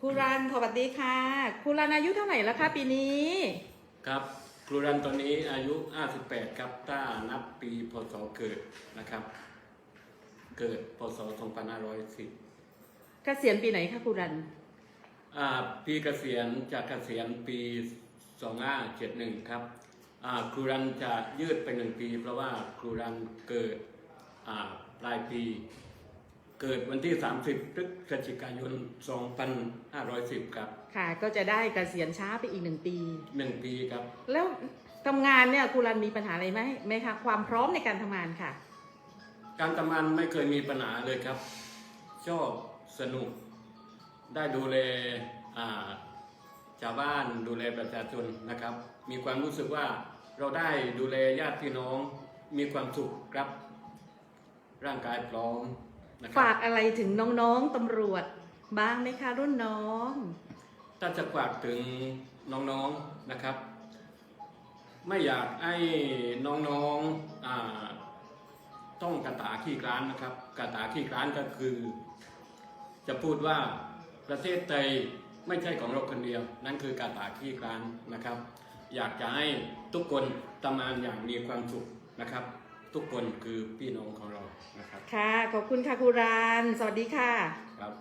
ครูรันสวัสดีค่ะ ครูรันอายุเท่าไหร่แล้วคะปีนี้ ครับครูรันตอนนี้อายุ 58 ครับถ้านับปีพศเกิดนะครับ เกิดพศ2510เกษียณปีไหนคะครูรัน อ่าปีเกษียณจะเกษียณปี 2571 ครับอ่าครูรันจะยืดไปหนึ่งปี เพราะว่าครูรันเกิดอ่าปลายปี เกิดวันที่ 30พฤศจิกายน 2510 ครับ ค่ะ ก็จะได้เกษียณช้าไปอีกหนึ่งปี หนึ่งปีครับ แล้วทำงานเนี่ยครูรันมีปัญหาอะไรไหมไหมคะความพร้อมในการทำงานค่ะ การทำงานไม่เคยมีปัญหาเลยครับ ชอบสนุก ได้ดูแลอ่าชาวบ้านดูแลประชาชนนะครับ มีความรู้สึกว่าเราได้ดูแลญาติพี่น้องมีความสุขครับ ร่างกายพร้อม นะครัฝาบกอะไรถึงน้องๆตำรวจบ้างไหมคะรุ่นน้อง ถ้าจะฝากถึงน้องๆนะครับ ไม่อยากให้น้องๆอาต้องกระตาขี้กร้านนะครับ กระตาขี้กร้านก็คือ จะพูดว่าประเทศไทยไม่ใช่ของเราคนเดียว นั่นคือกาตาขี้กร้านนะครับ อยากจะให้ทุกคนทำงานอย่างมีความสุขนะครับ ทุกคนคือพี่น้องของเรานะครับ ค่ะ ขอบคุณค่ะครูรันสวัสดีค่ะ ครับ